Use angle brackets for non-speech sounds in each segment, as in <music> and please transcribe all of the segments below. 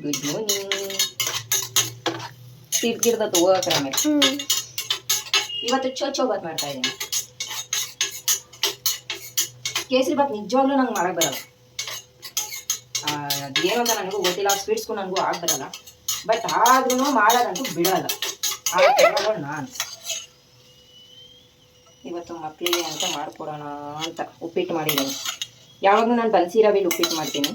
Good morning ತಿರ್ಗಿರ್ದತ್ತು ಹೋಗಕ್ಕೆ ಆಮೇಲೆ ಇವತ್ತು ಇವತ್ತು ಚೋಚೋ ಬಾತ್ ಮಾಡ್ತಾ ಇದ್ದೀನಿ ಕೇಸರಿ ಬಾತ್ ನಿಜವಾಗ್ಲೂ ನಂಗೆ ಮಾಡಕ್ ಬರಲ್ಲ. ಅದೇನು ಅಂತ ನನಗೂ ಗೊತ್ತಿಲ್ಲ ಸ್ವೀಟ್ಸ್ಗೂ ನನಗೂ ಆಗ ಬರಲ್ಲ. ಬಟ್ ಆದ್ರೂ ಮಾಡೋದಂತೂ ಬಿಡಲ್ಲ. ನಾನು. ಇವತ್ತು ಮಕ್ಕಳಿಗೆ ಅಂತ ಮಾಡ್ಕೊಡೋಣ ಅಂತ ಉಪ್ಪಿಟ್ಟು ಮಾಡಿದ್ದೀನಿ. ಯಾವಾಗಲೂ ನಾನು ಬನ್ಸಿ ರವೆಲಿ ಉಪ್ಪಿಟ್ಟು ಮಾಡ್ತೀನಿ.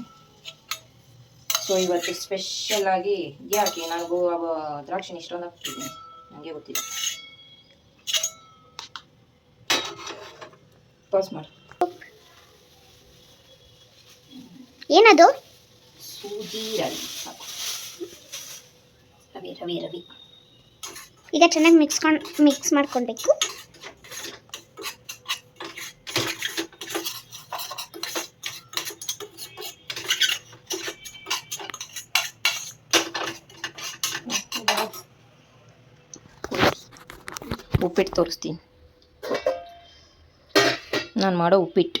ಸೊ ಇವತ್ತು ಸ್ಪೆಷಲ್ ಆಗಿ ಯಾಕೆ ನನಗೂ ಅವ ದ್ರಾಕ್ಷಿ ಇಷ್ಟೊಂದು ಹಾಕ್ತಿದ್ದೀನಿ ನನಗೆ ಗೊತ್ತಿದೆ ಪಾಸ್ ಮಾಡಿ. ಏನದು? ಸೂಜಿ ರವಿ ರವಿ ರವಿ ರವಿ. ಈಗ ಚೆನ್ನಾಗಿ ಮಿಕ್ಸ್ಕೊಂಡು ಮಿಕ್ಸ್ ಮಾಡ್ಕೊಳ್ಬೇಕು. ಉಪ್ಪಿಟ್ಟು ತೋರಿಸ್ತೀನಿ. ನಾನು ಮಾಡೋ ಉಪ್ಪಿಟ್ಟು.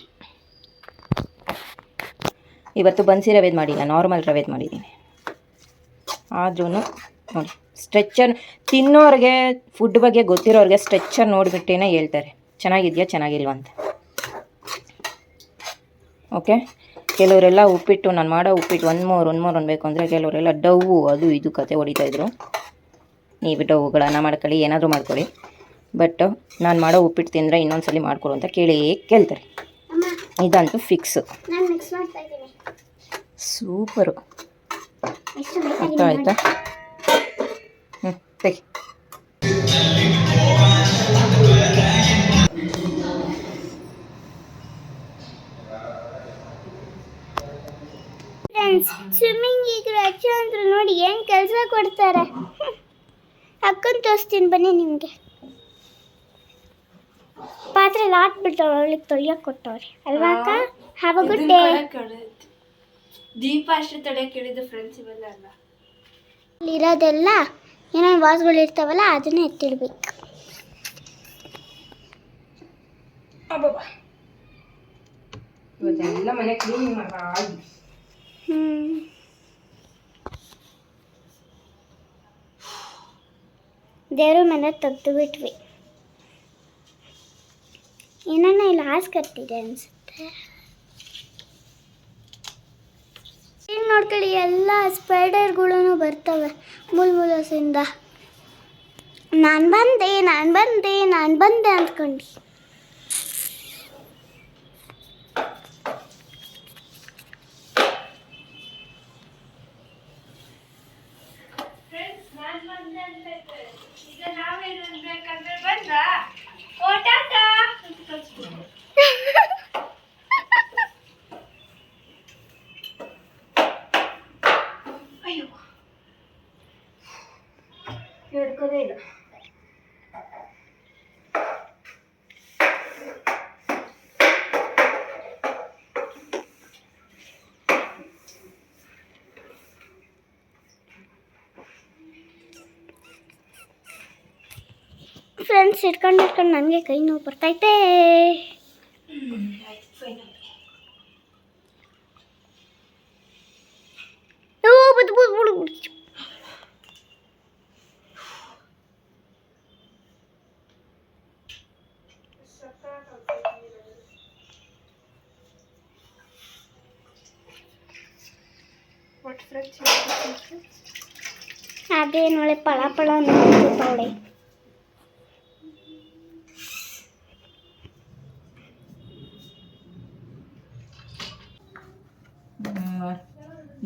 ಇವತ್ತು ಬನ್ಸಿ ರವೆದು ಮಾಡಿಲ್ಲ, ನಾರ್ಮಲ್ ರವೆದು ಮಾಡಿದ್ದೀನಿ. ಆದ್ರೂ ನೋಡಿ, ಸ್ಟ್ರೆಚ್ಚರ್ ತಿನ್ನೋರಿಗೆ, ಫುಡ್ ಬಗ್ಗೆ ಗೊತ್ತಿರೋರಿಗೆ ಸ್ಟ್ರೆಚ್ಚರ್ ನೋಡಿಬಿಟ್ಟೇನೆ ಹೇಳ್ತಾರೆ. ಚೆನ್ನಾಗಿದೆಯಾ, ಚೆನ್ನಾಗಿಲ್ವಾ ಅಂತ. ಓಕೆ? ಕೆಲವರೆಲ್ಲ ಉಪ್ಪಿಟ್ಟು, ನಾನು ಮಾಡೋ ಉಪ್ಪಿಟ್ಟು ಒಂದು ಮೂರು ಒಂದು ಮೂರು ಅನ್ಬೇಕು ಅಂದರೆ ಕೆಲವರೆಲ್ಲ ಡವ್ವು ಅದು ಇದು ಕತೆ ಹೊಡಿತಾಯಿದ್ರು ನೀವು ಡವ್ವುಗಳನ್ನು ಮಾಡ್ಕೊಳ್ಳಿ, ಏನಾದರೂ ಮಾಡ್ಕೊಳ್ಳಿ. ಬಟ್ ನಾನು ಮಾಡೋ ಉಪ್ಪಿಟ್ಟು ತಿಂದರೆ ಇನ್ನೊಂದ್ಸಲಿ ಮಾಡಿಕೊಡು ಅಂತ ಕೇಳಿ ಕೇಳ್ತಾರೆ. ಇದಂತೂ ಫಿಕ್ಸ್ ಸೂಪರು ಅರ್ಥ ಆಯ್ತಾ? ಹ್ಞೂ ತೆಗಿ. ಸ್ವಿಮ್ಮಿಂಗ್ ಈಗ ರಜೆ ಅಂದ್ರೆ ನೋಡಿ ಏನು ಕೆಲಸ ಕೊಡ್ತಾರೆ. ಅಕ್ಕನ್ ತೋರಿಸ್ತೀನಿ ಬನ್ನಿ ನಿಮಗೆ. ಪಾತ್ರೆ ಹಾಕ್ಬಿಟ್ಟವ್ರು ಅವಳಿಗೆ ತೊಳಿಯಕ್ಕೆ ಕೊಟ್ಟವ್ರೆ. ಅಲ್ವಾ ಅಕ್ಕ? Have a good day Deepa ಅಷ್ಟೇ ತಡೆಯಕ್ಕೆ ಹೇಳಿದ್ದು ಫ್ರೆಂಡ್ಸ್ ಇವೆಲ್ಲ ಅಲ್ಲ. ಇರೋದೆಲ್ಲ ಏನೇನು ವಾಸ್ಗಳು ಇರ್ತಾವಲ್ಲ ಅದನ್ನೇ ಎತ್ತಿಡ್ಬೇಕು. ಇವತ್ತೆಲ್ಲ ಮನೆ ಕ್ಲೀನ್ ಮಾಡಿ ಹ್ಞೂ ದೇವ್ರ ಮನೆ ತೆಗ್ದು ಬಿಟ್ವಿ. ಏನನ್ನ ಇಲ್ಲಿ ಹಾಸ್ ಕಟ್ಟಿದೆ ಅನ್ಸುತ್ತೆ. ಈಗ ನೋಡ್ಕೊಳ್ಳಿ, ಎಲ್ಲ ಸ್ಪೈಡರ್ಗಳೂ ಬರ್ತವೆ ಮುಲ್ ಮುಲಸಿಂದ ನಾನು ಬಂದೆ ನಾನು ಬಂದೆ ನಾನು ಬಂದೆ ಅಂದ್ಕೊಂಡು ಈಗ ನಾವೇನು ಅನ್ಬೇಕಂದ್ರೆ ಬಂದ ಓ ಟಾಟಾ ಅಂತ ಕಳ್ಸ್ಬಿಡು. ಅಯ್ಯೋ ಹಿಡ್ಕೋದೇ ಇಲ್ಲ ಫ್ರೆಂಡ್ಸ್ ಇಟ್ಕೊಂಡು ಇಟ್ಕೊಂಡು ನನಗೆ ಕೈ ನೋವು ಬರ್ತೈತೆ ಆಯ್ತು ಫೈನಲ್ ಓ, ಬುದ್ ಬುದ್ ಬುಡ್ ಬುಡ್. ಒಟ್ಟು ಫ್ರೆಂಡ್ಸ್ ಅದೇನು ಒಳ್ಳೆ ಪಳ ಪಳ ಹ್ಮ್.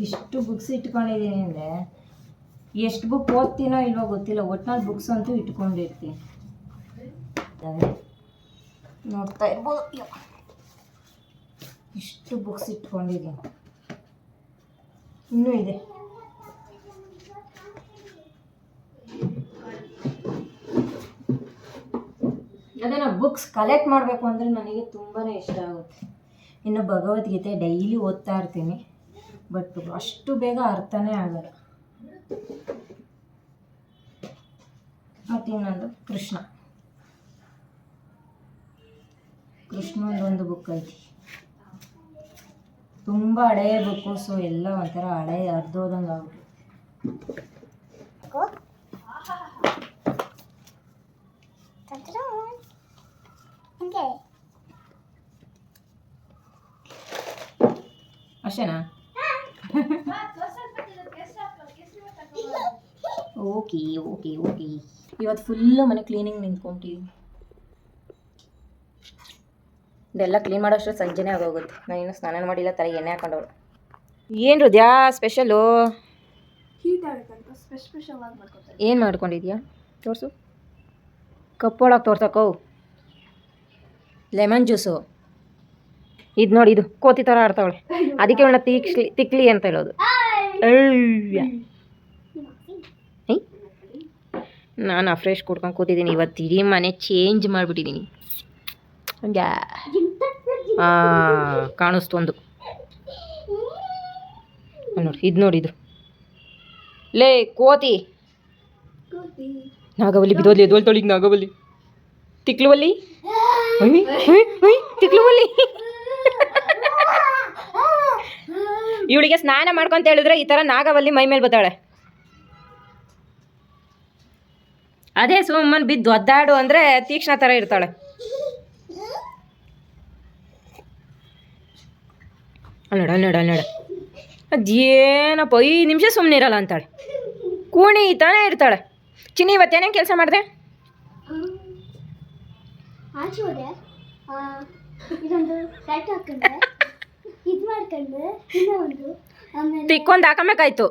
ಇಷ್ಟು ಬುಕ್ಸ್ ಇಟ್ಕೊಂಡಿದ್ದೀನಿ ಅಂದರೆ, ಎಷ್ಟು ಬುಕ್ ಓದ್ತೀನೋ ಇಲ್ವೋ ಗೊತ್ತಿಲ್ಲ, ಒಟ್ನಲ್ಲಿ ಬುಕ್ಸ್ ಅಂತೂ ಇಟ್ಕೊಂಡಿರ್ತೀನಿ ನೋಡ್ತಾ ಇರ್ಬೋದು. ಇಷ್ಟು ಬುಕ್ಸ್ ಇಟ್ಕೊಂಡಿದ್ದೀನಿ ಇನ್ನೂ ಇದೆ. ಅದೇ ನಾವು ಬುಕ್ಸ್ ಕಲೆಕ್ಟ್ ಮಾಡಬೇಕು ಅಂದರೆ ನನಗೆ ತುಂಬಾ ಇಷ್ಟ ಆಗುತ್ತೆ. ಇನ್ನು ಭಗವದ್ಗೀತೆ ಡೈಲಿ ಓದ್ತಾ ಇರ್ತೀನಿ. ಬಟ್ ಅಷ್ಟು ಬೇಗ ಅರ್ಥನೇ ಆಗಲ್ಲ. ಮತ್ತು ಇನ್ನೊಂದು ಕೃಷ್ಣ ಒಂದು ಬುಕ್ ಐತಿ. ತುಂಬ ಹಳೆಯ ಬುಕ್ಕು ಸೊ ಎಲ್ಲ ಒಂಥರ ಹಳೆ ಅರ್ಧೋದಂಗೆ ಆಗುತ್ತೆ ಅಷ್ಟೇನಾ? ಓಕೆ ಓಕೆ ಓಕೆ ಇವತ್ತು ಫುಲ್ಲು ಮನೆ ಕ್ಲೀನಿಂಗ್ ನಿಂತ್ಕೊಂತೀವಿ ಇದೆಲ್ಲ ಕ್ಲೀನ್ ಮಾಡೋಷ್ಟು ಸಂಜೆನೇ ಆಗೋಗುತ್ತೆ. ನಾನು ಇನ್ನೂ ಸ್ನಾನ ಮಾಡಿಲ್ಲ ತಲೆ ಎಣ್ಣೆ ಹಾಕೊಂಡವಳು. ಏನು ಹೃದಯ ಸ್ಪೆಷಲು ಏನು ಮಾಡ್ಕೊಂಡಿದ್ಯಾ? ತೋರಿಸು. ಕಪ್ಪೊಳಗೆ ತೋರ್ಸಕ್ಕೋ? Lemon juice. ಇದು ನೋಡಿ ಇದು ಕೋತಿ ಥರ ಆಡ್ತಾವಳೆ. ಅದಕ್ಕೆ ಅವಳನ್ನ ತಿಕ್ಲಿ ತಿಕ್ಲಿ ಅಂತ ಹೇಳೋದು. ನಾನು ಆ ಫ್ರೆಶ್ ಕುಡ್ಕೊಂಡು ಕೂತಿದ್ದೀನಿ. ಇವತ್ತು ಇಡೀ ಮನೆ ಚೇಂಜ್ ಮಾಡಿಬಿಟ್ಟಿದ್ದೀನಿ ಹಾಂ ಕಾಣಿಸ್ತು ನೋಡಿ, ಇದು ನೋಡಿ ಇದು. ಲೇ, ಕೋತಿ. ನಾಗವಲ್ಲಿ ಬಿದೋದ್ಲಿ ಎದೋಲ್ತೊಳಿಗೆ ನಾಗವಲ್ಲಿ. ತಿಕ್ಲುವಲ್ಲಿ. ತಿಕ್ಲುವಲ್ಲಿ. ಇವಳಿಗೆ ಸ್ನಾನ ಮಾಡ್ಕೊಂತ ಹೇಳಿದ್ರೆ ಈ ಥರ ನಾಗವಲ್ಲಿ ಮೈ ಮೇಲೆ ಬತ್ತಾಳೆ. ಅದೇ ಸುಮ್ಮನ್ ಬಿದ್ದು ಒದ್ದಾಡು ಅಂದರೆ ತೀಕ್ಷ್ಣ ಥರ ಇರ್ತಾಳೆ. ಅಲ್ಲೋಡ ಅಲ್ಲೋಡ ಅಲ್ಲೋಡ ಅದೇನಪ್ಪ ಐದು ನಿಮಿಷ ಸುಮ್ಮನೆ ಇರಲ್ಲ ಅಂತಾಳೆ. ಕೂಣಿ ತಾನೇ ಇರ್ತಾಳೆ. ಚಿನ್ನಿ ಇವತ್ತೇನೇನು ಕೆಲಸ ಮಾಡಿದೆ? ಆಚೆ ಹೋದೆ. ಆ, ಇದೊಂದು ಟೈಟ್ ಹಾಕೊಂಡೆ. ಇದು ಮಾಡ್ಕೊಂಡು. ಇನ್ನೂ ಆಮೇಲೆ ತಿಕ್ಕೊಂದು ಹಾಕಬೇಕಾಯ್ತು.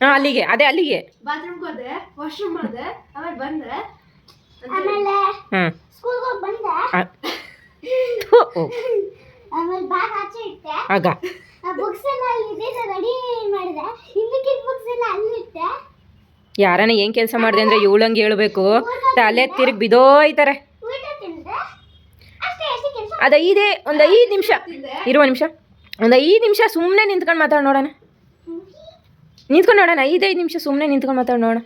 ಹಾಂ ಅಲ್ಲಿಗೆ ಅದೇ ಅಲ್ಲಿಗೆ. ಬಾತ್ರೂಮ್ಗೆ ಹೋದೆ ವಾಶ್ರೂಮ್ ಮಾಡಿದೆ ಆಮೇಲೆ ಬಂದೆ. ಆಮೇಲೆ ಹ್ಞೂ ಸ್ಕೂಲ್ಗೆ ಹೋಗಿ ಬಂದೆ. <laughs> ಆಮೇಲೆ ಬ್ಯಾಗ್ ಆಚೆ ಇಟ್ಟೆ. ಆಗ. ಬುಕ್ಸ್ ಎಲ್ಲ ಅಲ್ಲಿದೆ ರೆಡಿ ಮಾಡಿದೆ. ಹಿಂದಕ್ಕಿದ್ದ ಬುಕ್ಸ್ ಎಲ್ಲ ಅಲ್ಲಿಟ್ಟೆ. ಯಾರನ್ನ ಏನು ಕೆಲಸ ಮಾಡಿದೆ ಅಂದರೆ ಇವಳಂಗೆ ಹೇಳ್ಬೇಕು. ತಲೆ ತಿರುಗಿ ಬಿದೋಯ್ತಾರೆ. ಅದ ಐದೇ ಒಂದು ಐದು ನಿಮಿಷ. ಇರುವ ನಿಮಿಷ. ಒಂದು ಐದು ನಿಮಿಷ ಸುಮ್ಮನೆ ನಿಂತ್ಕೊಂಡು ಮಾತಾಡ ನೋಡೋಣ. ನಿಂತ್ಕೊಂಡು ನೋಡೋಣ ಐದೈದು ನಿಮಿಷ ಸುಮ್ಮನೆ ನಿಂತ್ಕೊಂಡು ಮಾತಾಡ ನೋಡೋಣ.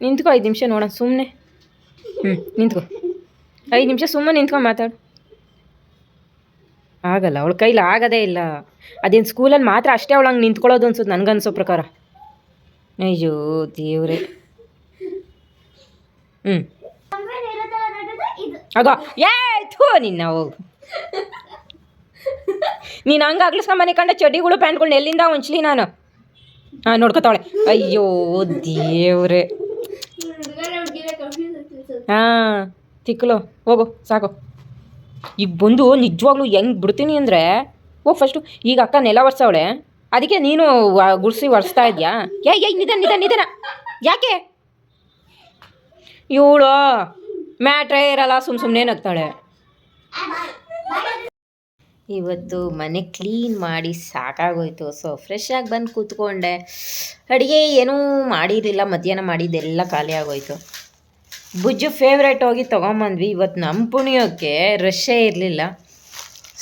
ನಿಂತ್ಕೋ ಐದು ನಿಮಿಷ ನೋಡೋಣ ಸುಮ್ಮನೆ ಹ್ಞೂ ನಿಂತ್ಕೊ. ಐದು ನಿಮಿಷ ಸುಮ್ಮನೆ ನಿಂತ್ಕೊಂಡು ಮಾತಾಡು. ಆಗಲ್ಲ ಅವಳ ಕೈಲಿ ಆಗೋದೇ ಇಲ್ಲ. ಅದೇನು ಸ್ಕೂಲಲ್ಲಿ ಮಾತ್ರ ಅಷ್ಟೇ ಅವಳು ಹಂಗೆ ನಿಂತ್ಕೊಳ್ಳೋದು ಅನ್ಸುತ್ತೆ ನನಗನ್ಸೋ ಪ್ರಕಾರ. ಅಯ್ಯೋ ದೇವ್ರೆ. ಹ್ಞೂ ಆಗ ನಿನ್ನ ಹೋಗು ನೀನು ಹಂಗೆ ಸಾಮಾನ್ಯ ಕಂಡ ಚಡ್ಡಿಗಳು ಪ್ಯಾಂಟ್ಗಳು ಎಲ್ಲಿಂದ ಉಂಚ್ಲಿ ನಾನು? ಹಾಂ ನೋಡ್ಕೊತಾವಳೆ. ಅಯ್ಯೋ ದೇವ್ರೆ. ಹಾಂ. ತಿಕ್ಕಲು ಹೋಗು, ಸಾಕು. ಈಗ ಬಂದು ನಿಜವಾಗ್ಲೂ ಹೆಂಗೆ ಬಿಡ್ತೀನಿ ಅಂದರೆ ಓ ಫಸ್ಟು ಈಗ ಅಕ್ಕ ನೆಲ ಒರೆಸವಳೆ, ಅದಕ್ಕೆ ನೀನು ಗುಡಿಸಿ ಒರೆಸ್ತಾ ಇದೆಯಾ? ಏ ಏ, ನಿಧಾನ ನಿಧಾನ ನಿಧಾನ. ಯಾಕೆ? ಇವಳು ಮ್ಯಾಟ್ರೇ ಇರಲ್ಲ, ಸುಮ್ ಸುಮ್ಮನೆ ನಗ್ತಾಳೆ. ಇವತ್ತು ಮನೆ ಕ್ಲೀನ್ ಮಾಡಿ ಸಾಕಾಗೋಯ್ತು. ಸೊ ಫ್ರೆಶ್ ಆಗಿ ಬಂದು ಕೂತ್ಕೊಂಡೆ. ಅಡುಗೆ ಏನೂ ಮಾಡಿರಲಿಲ್ಲ, ಮಧ್ಯಾಹ್ನ ಮಾಡಿದ್ದೆಲ್ಲ ಖಾಲಿ ಆಗೋಯ್ತು. ಬುಜ್ಜು ಫೇವ್ರೇಟ್ ಹೋಗಿ ತೊಗೊಂಬಂದ್ವಿ. ಇವತ್ತು ನಮ್ಮ ಪುಣಿಯೋಕ್ಕೆ ರಶ್ಶೇ ಇರಲಿಲ್ಲ.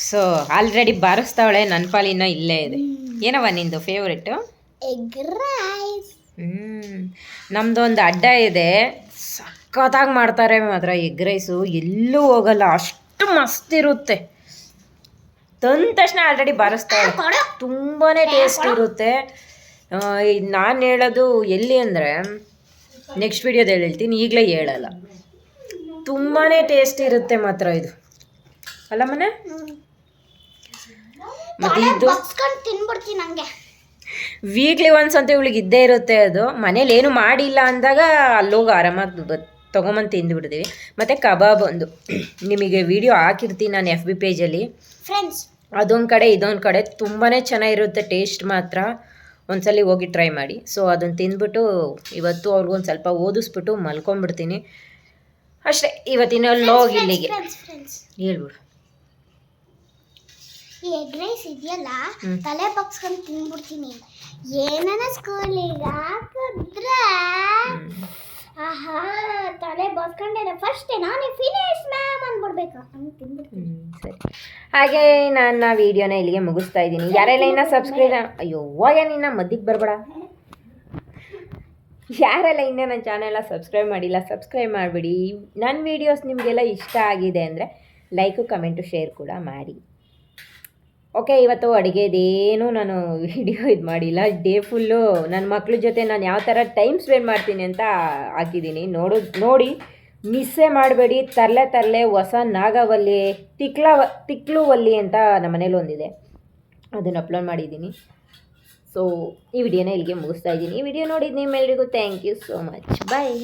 ಸೊ ಆಲ್ರೆಡಿ ಬಾರಿಸ್ತಾವಳೆ. ನನ್ನ ಪಾಲಿನ ಇಲ್ಲೇ ಇದೆ. ಏನವ ನಿಂದು ಫೇವ್ರೇಟು ಹ್ಞೂ ರೈಸ್ ಒಂದು ನಮ್ಮದೊಂದು ಅಡ್ಡ ಇದೆ. ಸಖತ್ತಾಗಿ ಮಾಡ್ತಾರೆ ಮಾತ್ರ ಎಗ್ ರೈಸು ಎಲ್ಲೂ ಹೋಗಲ್ಲ. ಅಷ್ಟು ಮಸ್ತ್ ಇರುತ್ತೆ. ತಂದ ತಕ್ಷಣ ಆಲ್ರೆಡಿ ಬಾರಿಸ್ತಾಳೆ. ತುಂಬಾ ಟೇಸ್ಟ್ ಇರುತ್ತೆ. ನಾನು ಹೇಳೋದು ಎಲ್ಲಿ ಅಂದರೆ ನೆಕ್ಸ್ಟ್ ವಿಡಿಯೋದಲ್ಲಿ ಹೇಳ್ತೀನಿ ಈಗಲೇ ಹೇಳಲ್ಲ. ತುಂಬಾ ಟೇಸ್ಟ್ ಇರುತ್ತೆ ಮಾತ್ರ ಇದು. ಅಲ್ಲ ಮನೆ? ಮತ್ತೆ ಇದು? ಬಗ್ಸ್ಕೊಂಡು ತಿನ್ಬಿಡ್ತೀನಿ ಹಂಗೆ. ವೀಕ್ಲಿ ಒನ್ಸ್ ಅಂತ ಇವಳಿಗೆ ಇದ್ದೇ ಇರುತ್ತೆ ಅದು. ಮನೇಲಿ ಏನು ಮಾಡಿಲ್ಲ ಅಂದಾಗ ಅಲ್ಲೋಗಿ ಆರಾಮಾಗಿ ತಿಂದು ತಿಂದುಬಿಡ್ತೀವಿ. ಮತ್ತು ಕಬಾಬ್ ಒಂದು. ನಿಮಗೆ ವಿಡಿಯೋ ಹಾಕಿರ್ತೀನಿ ನಾನು ಎಫ್ ಬಿ ಪೇಜಲ್ಲಿ ಫ್ರೆಂಡ್ಸ್ ಅದೊಂದು ಕಡೆ ಇದೊಂದು ಕಡೆ ತುಂಬಾ ಚೆನ್ನಾಗಿರುತ್ತೆ ಟೇಸ್ಟ್ ಮಾತ್ರ. ಒಂದ್ಸಲಿ ಹೋಗಿ ಟ್ರೈ ಮಾಡಿ. ಸೊ ಅದನ್ನು ತಿಂದ್ಬಿಟ್ಟು ಇವತ್ತು ಅವ್ರಿಗೊಂದು ಸ್ವಲ್ಪ ಓದಿಸ್ಬಿಟ್ಟು ಮಲ್ಕೊಂಡ್ಬಿಡ್ತೀನಿ. ಅಷ್ಟೇ ಇವತ್ತಿನ ಲೋಗ್ ಇಲ್ಲಿಗೆ. ಹೇಳ್ಬಿಡು. ಈ ಎಗ್ ರೈಸ್ ಇದೆಯಲ್ಲ ತಲೆ ಬಗ್ಸ್ಕೊಂಡು ತಿನ್ಬಿಡ್ತೀನಿ. ಏನನ ಸ್ಕೂಲಿಗೆ ಹಾಕಿದ್ರೆ ಆಹಾ ತಲೆ ಬಸ್ಕೊಂಡೆ ಫಸ್ಟ್ ನಾನೇ ಫಿನಿಶ್ ಮ್ಯಾಮ್ ಅಂದ್ಬಿಡ್ಬೇಕು. ಸರಿ. ಹಾಗೆ ನನ್ನ ವಿಡಿಯೋನ ಇಲ್ಲಿಗೆ ಮುಗಿಸ್ತಾ ಇದ್ದೀನಿ. ಯಾರೆಲ್ಲ ಇನ್ನ ಸಬ್ಸ್ಕ್ರೈಬ್ ಅಯ್ಯೋ ಹೋಗ ನಿನ್ನ ಮದ್ದಿಗೆ ಬರಬೇಡ. ಯಾರೆಲ್ಲ ಇನ್ನ ನನ್ನ ಚಾನೆಲ್ನ ಸಬ್ಸ್ಕ್ರೈಬ್ ಮಾಡಿಲ್ಲ ಸಬ್ಸ್ಕ್ರೈಬ್ ಮಾಡಿಬಿಡಿ. ನನ್ನ ವೀಡಿಯೋಸ್ ನಿಮಗೆಲ್ಲ ಇಷ್ಟ ಆಗಿದೆ ಅಂದರೆ ಲೈಕು ಕಮೆಂಟು ಶೇರ್ ಕೂಡ ಮಾಡಿ. ಓಕೆ, ಇವತ್ತು ಅಡುಗೆದೇನು ನಾನು ವಿಡಿಯೋ ಇದು ಮಾಡಿಲ್ಲ. ಡೇ ಫುಲ್ಲು ನನ್ನ ಮಕ್ಳ ಜೊತೆ ನಾನು ಯಾವ ಥರ ಟೈಮ್ ಸ್ಪೆಂಡ್ ಮಾಡ್ತೀನಿ ಅಂತ ಹಾಕಿದ್ದೀನಿ. ನೋಡು, ನೋಡಿ, ಮಿಸ್ಸೇ ಮಾಡಬೇಡಿ. ತರಲೆ ತರಲೆ ಹೊಸ ನಾಗವಲ್ಲಿ, ತಿಕ್ಲ ತಿಕ್ಲು ವಲ್ಲಿ ಅಂತ ನಮ್ಮ ಮನೇಲಿ ಒಂದಿದೆ. ಅದನ್ನು ಅಪ್ಲೋಡ್ ಮಾಡಿದ್ದೀನಿ. ಸೊ ಈ ವಿಡಿಯೋನ ಇಲ್ಲಿಗೆ ಮುಗಿಸ್ತಾ ಇದ್ದೀನಿ. ಈ ವಿಡಿಯೋ ನೋಡಿದ ನಿಮ್ಮೆಲ್ಲರಿಗೂ thank you so much bye